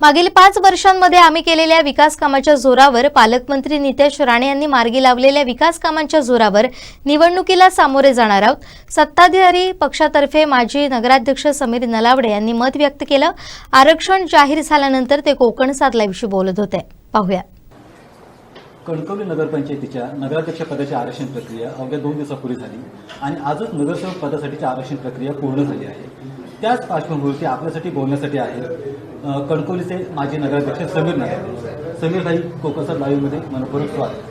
मागील पाच वर्षांमध्ये आम्ही केलेल्या विकास कामाच्या जोरावर पालकमंत्री नितेश राणे यांनी मार्गी लावलेल्या विकास कामांच्या जोरावर निवडणुकीला सामोरे जाणार आहोत. सत्ताधारी पक्षातर्फे माजी नगराध्यक्ष समीर नलावडे यांनी मत व्यक्त केलं. आरक्षण जाहीर झाल्यानंतर ते कोकण सात लाईव्हशी बोलत होते. पाहूया. कणकवली नगरपंचायतीच्या नगराध्यक्ष पदाची आरक्षण प्रक्रिया अवघ्या दोन दिवसापूर्वी झाली आणि आजच नगरसेवक पदासाठीची आरक्षण प्रक्रिया पूर्ण झाली आहे. त्याच पार्श्वभूमीवरती आपल्यासाठी बोलण्यासाठी आहे अ, कणकवलीचे माजी नगराध्यक्ष समीर नायर समीर भाई कोकणसात लाईव्हमध्ये मनपूर्वक स्वागत.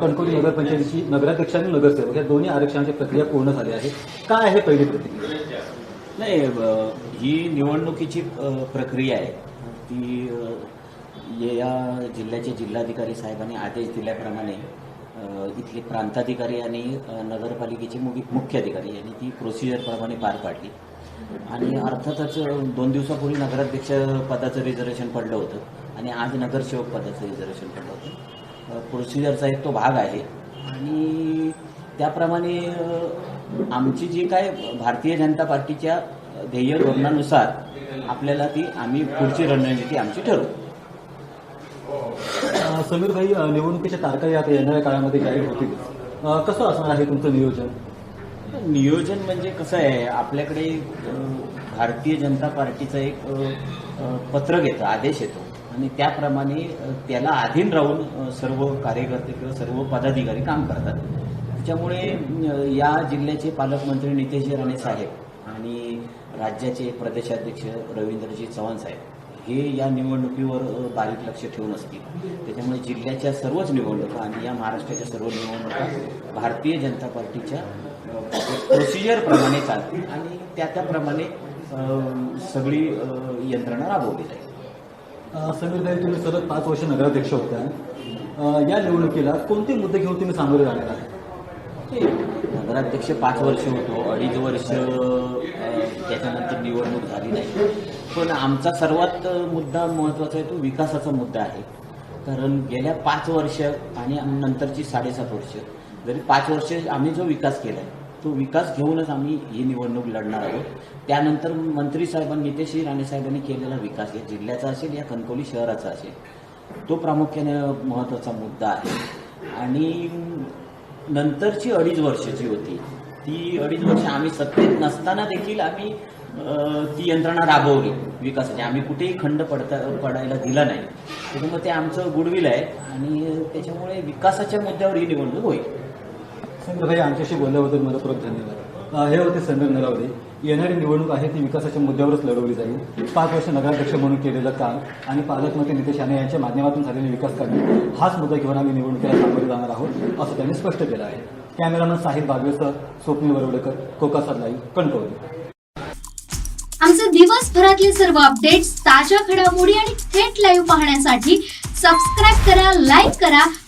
कणकवली नगरपंचायतीची नगराध्यक्ष आणि नगरसेवक या दोन्ही आरक्षणाची प्रक्रिया पूर्ण झाली आहे काय आहे पहिली प्रतिक्रिया? नाही ही निवडणुकीची प्रक्रिया आहे. ती या जिल्ह्याचे जिल्हाधिकारी साहेबांनी आदेश दिल्याप्रमाणे इथले प्रांताधिकारी आणि नगरपालिकेचे मुख्य मुख्याधिकारी यांनी ती प्रोसिजरप्रमाणे पार पाडली. आणि अर्थातच दोन दिवसापूर्वी नगराध्यक्ष पदाचं रिझर्वेशन पडलं होतं. आणि आज नगरसेवक पदाचं रिझर्वेशन पडलं होतं. प्रोसिजरचा एक तो भाग आहे. आणि त्याप्रमाणे आमची जी काय भारतीय जनता पार्टीच्या ध्येय धोरणानुसार आपल्याला ती आम्ही पुढची रणनीती आमची ठरवू. समीर भाई निवडणुकीच्या तारखा या येणाऱ्या काळामध्ये जाहीर होतील. कसं असणार आहे तुमचं नियोजन? नियोजन म्हणजे कसं आहे आपल्याकडे भारतीय जनता पार्टीचं एक पत्र घेतं पत्रक येतं आदेश येतो. आणि त्याप्रमाणे त्याला अधीन राहून सर्व कार्यकर्ते किंवा सर्व पदाधिकारी काम करतात. त्याच्यामुळे या जिल्ह्याचे पालकमंत्री नितेशजी राणे साहेब आणि राज्याचे प्रदेशाध्यक्ष रवींद्रजी चव्हाण साहेब हे या निवडणुकीवर बारीक लक्ष ठेवून असतील. त्याच्यामुळे जिल्ह्याच्या सर्वच निवडणुका आणि या महाराष्ट्राच्या सर्व निवडणुका भारतीय जनता पार्टीच्या प्रोसिजरप्रमाणे चालतील आणि त्या त्याप्रमाणे सगळी यंत्रणा राबवली जाईल. अ, समीर भाई तुम्ही सलग पाच वर्ष नगराध्यक्ष होत्या. या निवडणुकीला कोणते मुद्दे घेऊन तुम्ही सामोरे जाणार आहे नगराध्यक्ष पाच वर्ष होतो अडीच वर्ष त्याच्यानंतर निवडणूक झाली नाही. पण आमचा सर्वात मुद्दा महत्त्वाचा आहे तो विकासाचा मुद्दा आहे. कारण गेल्या पाच वर्ष आणि नंतरची साडेसात वर्ष जरी पाच वर्ष आम्ही जो विकास केला आहे तो विकास घेऊनच आम्ही ही निवडणूक लढणार आहोत. त्यानंतर मंत्री साहेबांनी नितेशजी राणे साहेबांनी केलेला विकास या जिल्ह्याचा असेल या कणकवली शहराचा असेल तो प्रामुख्याने महत्त्वाचा मुद्दा आहे. आणि नंतरची अडीच वर्ष जी होती ती अडीच वर्ष आम्ही सत्तेत नसताना देखील आम्ही ती यंत्रणा राबवली विकासाची. आम्ही कुठेही खंड पडता पडायला दिला नाही. त्याच्यामुळे ते आमचं गुडविल आहे आणि त्याच्यामुळे विकासाच्या मुद्द्यावर ही निवडणूक होईल. भाई आमच्याशी बोलल्याबद्दल मनपूर्वक धन्यवाद. हे होते समीर नरावडे येणारी निवडणूक आहे ती विकासाच्या मुद्द्यावरच लढवली जाईल. पाच वर्ष नगराध्यक्ष म्हणून केलेलं काम आणि पालकमंत्री नितेश राणे यांच्या माध्यमातून झालेले विकास कामे हाच मुद्दा घेऊन आम्ही निवडणुकीला सामोरे जाणार आहोत असं त्यांनी स्पष्ट केलं आहे. कॅमेरामन साहिल बागवेसह स्वप्नील वरवडेकर कोकासात लाईव्ह कणकवली. आमचे दिवसभरातले सर्व अपडेट्स ताज्या घडामोडी आणि थेट लाईव्ह पाहण्यासाठी सबस्क्राईब करा लाईक करा